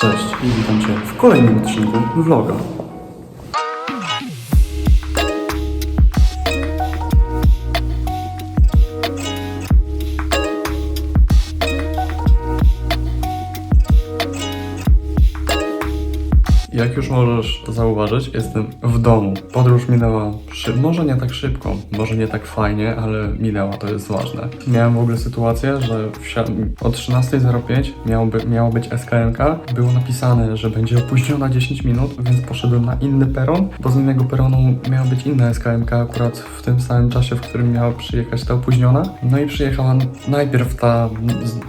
Cześć i witam Cię w kolejnym odcinku vloga. Już możesz zauważyć, jestem w domu. Podróż minęła szy- może nie tak szybko, może nie tak fajnie, ale minęła, to jest ważne. Miałem w ogóle sytuację, że o 13.05 miało, by, miało być SKMK. Było napisane, że będzie opóźniona 10 minut, więc poszedłem na inny peron, bo z innego peronu miała być inna SKMK akurat w tym samym czasie, w którym miała przyjechać ta opóźniona. No i przyjechała najpierw ta,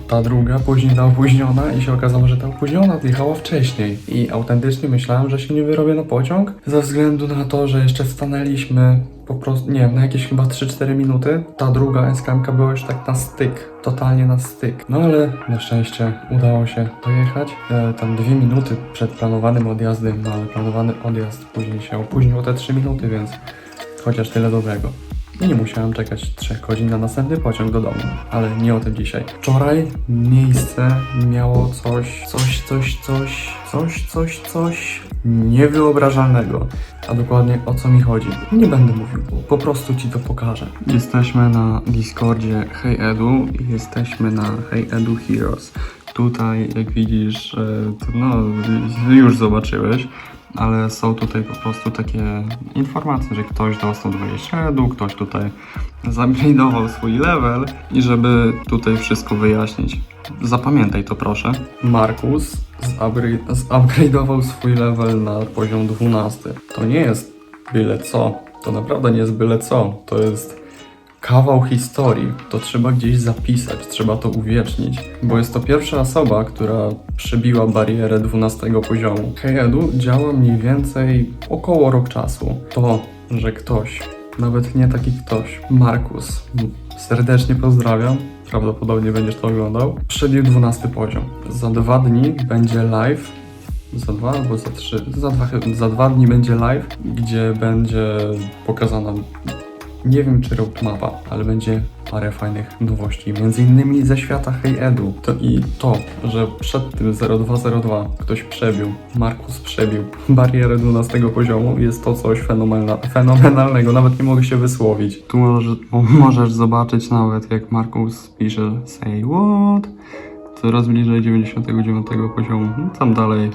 ta druga, później ta opóźniona i się okazało, że ta opóźniona odjechała wcześniej. I autentycznie myślałem, że się nie wyrobię na pociąg, ze względu na to, że jeszcze stanęliśmy po prostu, nie wiem, na jakieś chyba 3-4 minuty. Ta druga SKMK była już tak na styk, totalnie na styk. No ale na szczęście udało się dojechać. E, tam dwie minuty przed planowanym odjazdem, no ale planowany odjazd później się opóźnił o te 3 minuty, więc chociaż tyle dobrego. I nie musiałem czekać 3 godzin na następny pociąg do domu, ale nie o tym dzisiaj. Wczoraj miejsce miało coś, coś, coś, coś, coś, coś, coś niewyobrażalnego. A dokładnie o co mi chodzi? Nie będę mówił, po prostu ci to pokażę. Jesteśmy na Discordzie Hey Edu i jesteśmy na Hey Edu Heroes. Tutaj, jak widzisz, e, no, już zobaczyłeś, ale są tutaj po prostu takie informacje, że ktoś dostał 20 edu, ktoś tutaj zupgrade'ował swój level i żeby tutaj wszystko wyjaśnić. Zapamiętaj to proszę. Markus zupgrade- zupgrade'ował swój level na poziom 12. To nie jest byle co. To naprawdę nie jest byle co. To jest kawał historii. To trzeba gdzieś zapisać, trzeba to uwiecznić, bo jest to pierwsza osoba, która przebiła barierę 12 poziomu. Heyedu działa mniej więcej około rok czasu. To, że ktoś, nawet nie taki ktoś, Markus, serdecznie pozdrawiam, prawdopodobnie będziesz to oglądał, przebił 12 poziom. Za dwa dni będzie live za dwa albo za trzy, za dwa, za dwa dni będzie live, gdzie będzie pokazana, nie wiem czy roadmapa, ale będzie parę fajnych nowości, między innymi ze świata Hey Edu. To i to, że przed tym 0202 ktoś przebił, Markus przebił barierę 12 poziomu, jest to coś fenomena, fenomenalnego, nawet nie mogę się wysłowić. Tu możesz, możesz zobaczyć nawet jak Markus pisze say what, coraz bliżej 99 poziomu. Tam dalej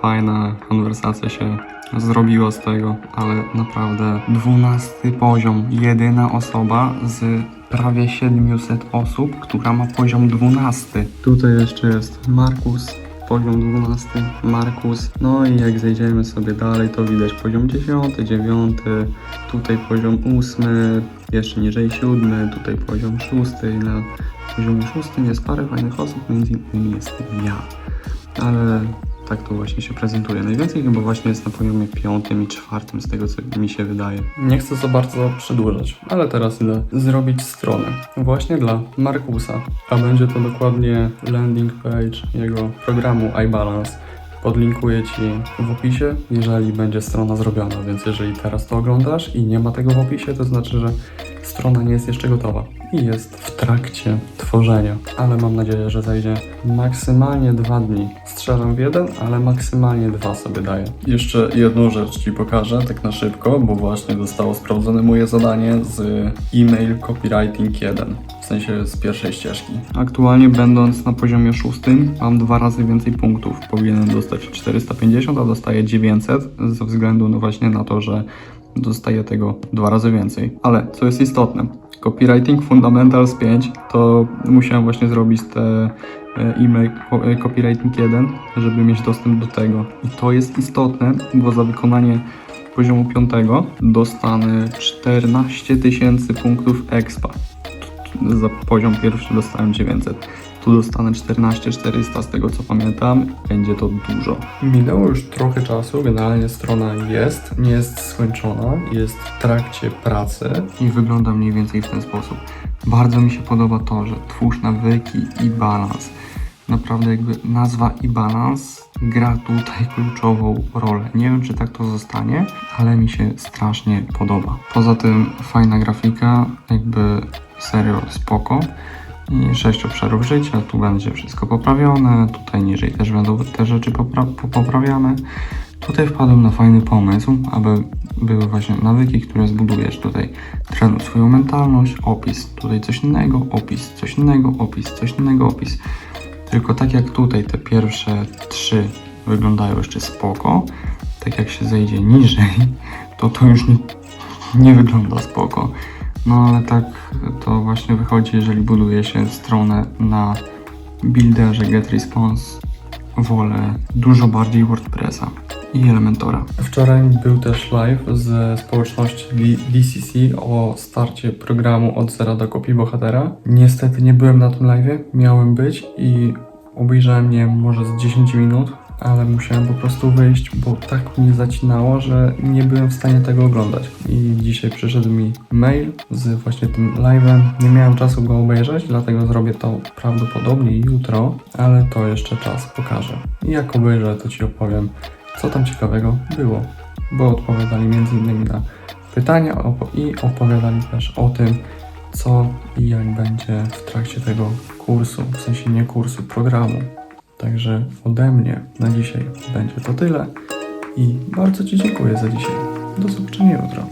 fajna konwersacja się zrobiła z tego, ale naprawdę 12 poziom, jedyna osoba z prawie 700 osób, która ma poziom 12. Tutaj jeszcze jest Markus, poziom 12, Markus. No i jak zejdziemy sobie dalej, to widać poziom 10, 9, tutaj poziom 8, jeszcze niżej 7, tutaj poziom 6. Na poziomie 6 jest parę fajnych osób, między innymi jest ja. Ale tak to właśnie się prezentuje. Najwięcej chyba właśnie jest na poziomie piątym i czwartym, z tego co mi się wydaje. Nie chcę za bardzo przedłużać, ale teraz idę zrobić stronę właśnie dla Markusa, a będzie to dokładnie landing page jego programu iBalance. Podlinkuję Ci w opisie, jeżeli będzie strona zrobiona, więc jeżeli teraz to oglądasz i nie ma tego w opisie, to znaczy, że strona nie jest jeszcze gotowa i jest w trakcie tworzenia, ale mam nadzieję, że zajdzie maksymalnie dwa dni. Strzelam w jeden, ale maksymalnie dwa sobie daję. Jeszcze jedną rzecz Ci pokażę, tak na szybko, bo właśnie zostało sprawdzone moje zadanie z e-mail copywriting 1, w sensie z pierwszej ścieżki. Aktualnie będąc na poziomie szóstym, mam dwa razy więcej punktów. Powinienem dostać 450, a dostaję 900 ze względu no właśnie na to, że dostaję tego dwa razy więcej. Ale co jest istotne, Copywriting Fundamentals 5 to musiałem właśnie zrobić te e, e-mail e, Copywriting 1, żeby mieć dostęp do tego. I to jest istotne, bo za wykonanie poziomu 5 dostanę 14 tysięcy punktów expa. Za poziom pierwszy dostałem 900. Tu dostanę 14 400 z tego co pamiętam. Będzie to dużo. Minęło już trochę czasu, generalnie strona jest, nie jest skończona, jest w trakcie pracy i wygląda mniej więcej w ten sposób. Bardzo mi się podoba to, że twórz nawyki i balans. Naprawdę jakby nazwa i balans gra tutaj kluczową rolę. Nie wiem czy tak to zostanie, ale mi się strasznie podoba. Poza tym fajna grafika, jakby serio spoko. I 6 obszarów życia, tu będzie wszystko poprawione, tutaj niżej też będą te rzeczy popra- po- poprawiane. Tutaj wpadłem na fajny pomysł, aby były właśnie nawyki, które zbudujesz. Tutaj trenuj swoją mentalność, opis, tutaj coś innego, opis, coś innego, opis, coś innego, opis. Tylko tak jak tutaj te pierwsze trzy wyglądają jeszcze spoko, tak jak się zejdzie niżej, to to już nie, nie wygląda spoko. No ale tak to właśnie wychodzi, jeżeli buduje się stronę na builderze GetResponse, wolę dużo bardziej WordPressa i Elementora. Wczoraj był też live ze społeczności DCC o starcie programu od zera do kopii bohatera. Niestety nie byłem na tym live, miałem być i obejrzałem nie może z 10 minut, ale musiałem po prostu wyjść, bo tak mnie zacinało, że nie byłem w stanie tego oglądać. I dzisiaj przyszedł mi mail z właśnie tym live'em. Nie miałem czasu go obejrzeć, dlatego zrobię to prawdopodobnie jutro, ale to jeszcze czas pokaże. I jak obejrzę, to Ci opowiem, co tam ciekawego było, bo odpowiadali m.in. na pytania opo- i opowiadali też o tym, co i jak będzie w trakcie tego kursu, w sensie nie kursu, programu. Także ode mnie na dzisiaj będzie to tyle i bardzo Ci dziękuję za dzisiaj. Do zobaczenia jutro.